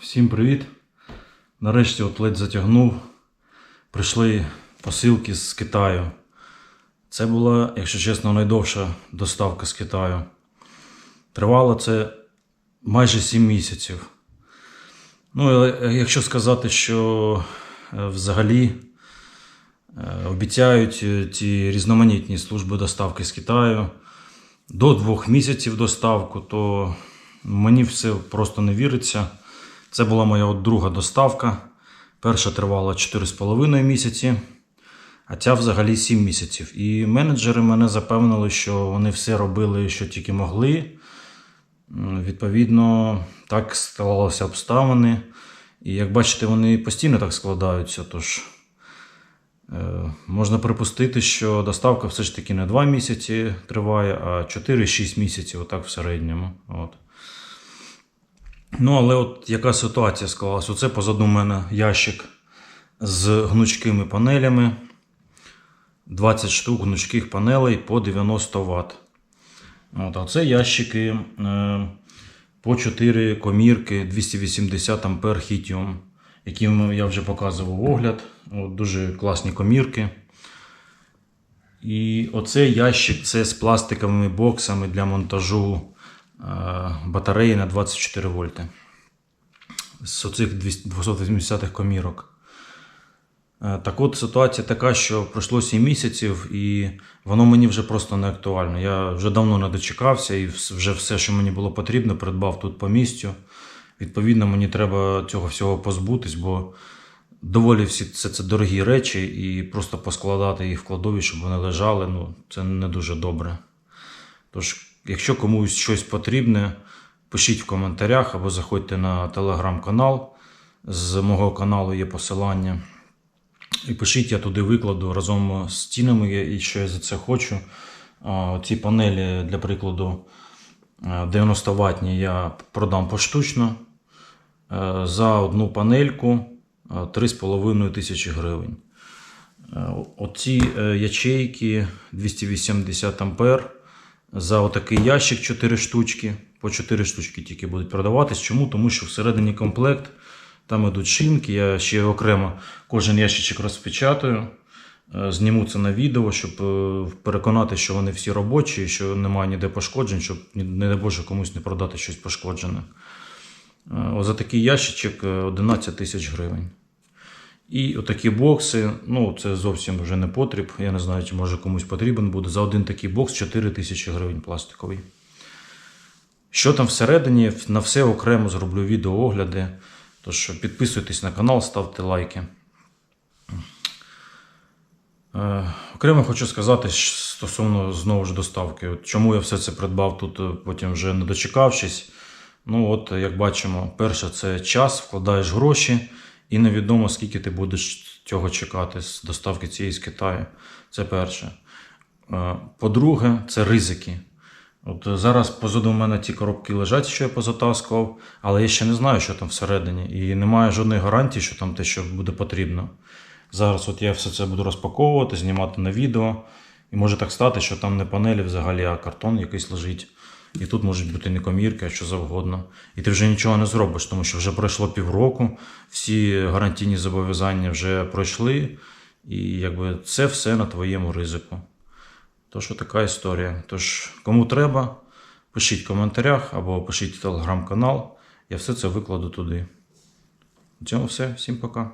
Всім привіт! Нарешті от ледь затягнув. Прийшли посилки з Китаю. Це була, якщо чесно, найдовша доставка з Китаю. Тривало це майже 7 місяців. Ну, але якщо сказати, що е, взагалі е, обіцяють е, ті різноманітні служби доставки з Китаю до двох місяців доставку, то мені все просто не віриться. Це була моя от друга доставка. Перша тривала 4,5 місяці, а ця взагалі 7 місяців. І менеджери мене запевнили, що вони все робили, що тільки могли. Відповідно, так склалися обставини. І як бачите, вони постійно так складаються. Тож е, можна припустити, що доставка все ж таки не 2 місяці триває, а 4-6 місяців, отак в середньому. От. Ну, але от яка ситуація склалась? Оце позаду мене ящик з гнучкими панелями. 20 штук гнучких панелей по 90 Вт. От, а це ящики е, по 4 комірки 280 А хітіум, яким я вже показував огляд. От, дуже класні комірки. І оцей ящик це з пластиковими боксами для монтажу батареї на 24 вольти. З оцих 280 комірок. Е, Так от ситуація така, що пройшло 7 місяців, і воно мені вже просто не актуально. Я вже давно не дочекався, і вже все, що мені було потрібно, придбав тут по місцю. Відповідно, мені треба цього всього позбутись, бо доволі всі це, це дорогі речі, і просто поскладати їх в кладові, щоб вони лежали, ну, це не дуже добре. Тож, якщо комусь щось потрібне, пишіть в коментарях або заходьте на телеграм-канал. З мого каналу є посилання. І пишіть, я туди викладу разом з цінами, і що я за це хочу. Ці панелі, для прикладу, е, 90 ватні я продам поштучно. Е, За одну панельку е, 3,5 тисячі гривень. Е, Оці е, ячейки 280 ампер за отакий ящик 4 штучки. По 4 штучки тільки будуть продаватись. Чому? Тому що всередині комплект там ідуть шинки. Я ще окремо кожен ящичок розпечатаю. Е, Зніму це на відео, щоб е, переконати, що вони всі робочі, що немає ніде пошкоджень, щоб, не дай Боже, комусь не продати щось пошкоджене. Е, о, За такий ящичок е, 11 тисяч гривень. І отакі бокси, ну це зовсім вже не потріб. Я не знаю, чи може комусь потрібен буде. За один такий бокс 4 тисячі гривень пластиковий. Що там всередині, на все окремо зроблю відеоогляди. Тож підписуйтесь на канал, ставте лайки. Е, Окремо хочу сказати стосовно знову ж доставки. От чому я все це придбав тут, е, потім вже не дочекавшись. Ну, от, як бачимо, перше це час, вкладаєш гроші, і невідомо, скільки ти будеш цього чекати з доставки цієї з Китаю. Це перше. Е, По-друге, це ризики. От зараз позаду мене ті коробки лежать, що я позатаскував, але я ще не знаю, що там всередині. І немає жодної гарантії, що там те, що буде потрібно. Зараз от я все це буду розпаковувати, знімати на відео. І може так стати, що там не панелі взагалі, а картон якийсь лежить. І тут можуть бути не комірки, а що завгодно. І ти вже нічого не зробиш, тому що вже пройшло півроку, всі гарантійні зобов'язання вже пройшли, і якби це все на твоєму ризику. Тож така історія. Тож, кому треба, пишіть в коментарях або пишіть телеграм-канал. Я все це викладу туди. На цьому все. Всім пока.